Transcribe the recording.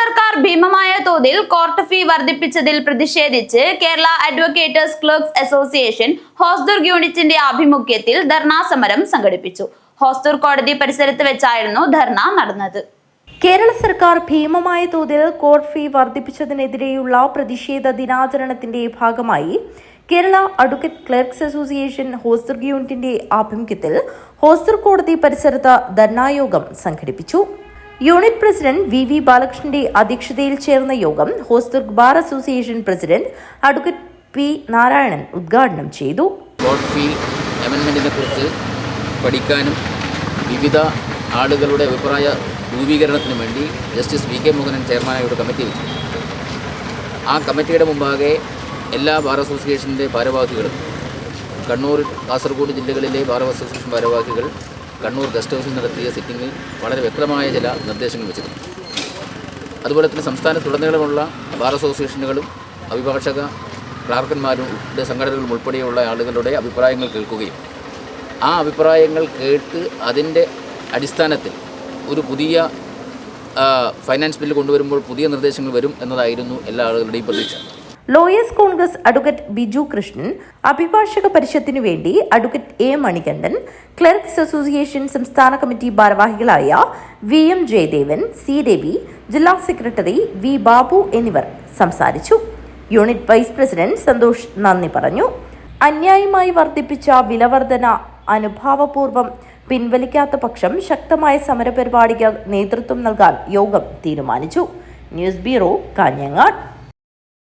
സർക്കാർ ഭീമമായ തോതിൽ കോർട്ട് ഫീ വർദ്ധിപ്പിച്ചതിൽ പ്രതിഷേധിച്ച് Kerala advocates clerks association Hosdurg യൂണിറ്റിന്റെ ആഭിമുഖ്യത്തിൽ ധർണാ സമരം സംഘടിപ്പിച്ചു. ഹോസ്ദുർഗ് കോടതി പരിസരത്ത് വെച്ചായിരുന്നു ധർണ നടന്നത്. കേരള സർക്കാർ ഭീമമായ തോതിൽ കോർട്ട് ഫീ വർദ്ധിപ്പിച്ചതിനെതിരെയുള്ള പ്രതിഷേധ ദിനാചരണത്തിന്റെ ഭാഗമായി Kerala advocate clerks association Hosdurg യൂണിറ്റിന്റെ ആഭിമുഖ്യത്തിൽ ഹോസ്ദുർ കോടതി പരിസരത്ത് ധർണായോഗം സംഘടിപ്പിച്ചു. യൂണിറ്റ് പ്രസിഡന്റ് വി വി ബാലകൃഷ്ണന്റെ അധ്യക്ഷതയിൽ ചേർന്ന യോഗം Hosdurg bar association president advocate P Narayanan ഉദ്ഘാടനം ചെയ്തു. പഠിക്കാനും വിവിധ ആളുകളുടെ അഭിപ്രായ രൂപീകരണത്തിനു വേണ്ടി ജസ്റ്റിസ് വി കെ മോഹനൻ ചെയർമാനായ ഒരു കമ്മിറ്റി വെച്ചു. ആ കമ്മിറ്റിയുടെ മുമ്പാകെ എല്ലാ ബാർ അസോസിയേഷന്റെ ഭാരവാഹികളും കണ്ണൂർ കാസർഗോഡ് ജില്ലകളിലെ ബാർ അസോസിയേഷൻ ഭാരവാഹികൾ കണ്ണൂർ ഗസ്റ്റ് ഹൗസിൽ നടത്തിയ സിറ്റിംഗിൽ വളരെ വ്യക്തമായ ചില നിർദ്ദേശങ്ങൾ വെച്ചിരുന്നു അതുപോലെ തന്നെ സംസ്ഥാനത്തുടനീളമുള്ള ബാർ അസോസിയേഷനുകളും അഭിഭാഷക ക്ലാർക്കന്മാരുടെ സംഘടനകളും ഉൾപ്പെടെയുള്ള ആളുകളുടെ അഭിപ്രായങ്ങൾ കേൾക്കുകയും ആ അഭിപ്രായങ്ങൾ കേട്ട് അതിന്റെ അടിസ്ഥാനത്തിൽ ഒരു പുതിയ ഫൈനാൻസ് ബില്ല് കൊണ്ടുവരുമ്പോൾ പുതിയ നിർദ്ദേശങ്ങൾ വരും എന്നതായിരുന്നു എല്ലാ ആളുകളുടെയും പ്രതീക്ഷ. Lawyers congress advocate Biju Krishnan അഭിഭാഷക പരിഷത്തിനു വേണ്ടി advocate A Manikandan clerks association സംസ്ഥാന കമ്മിറ്റി ഭാരവാഹികളായ V M Jayadevan C Ravi ജില്ലാ സെക്രട്ടറി വി ബാബു എന്നിവർ സംസാരിച്ചു. യൂണിറ്റ് വൈസ് പ്രസിഡന്റ് സന്തോഷ് നന്ദി പറഞ്ഞു. അന്യായമായി വർദ്ധിപ്പിച്ച വിലവർധന അനുഭാവപൂർവം പിൻവലിക്കാത്ത പക്ഷം ശക്തമായ സമരപരിപാടിക്ക് നേതൃത്വം നൽകാൻ യോഗം തീരുമാനിച്ചു. News bureau Kanhangad.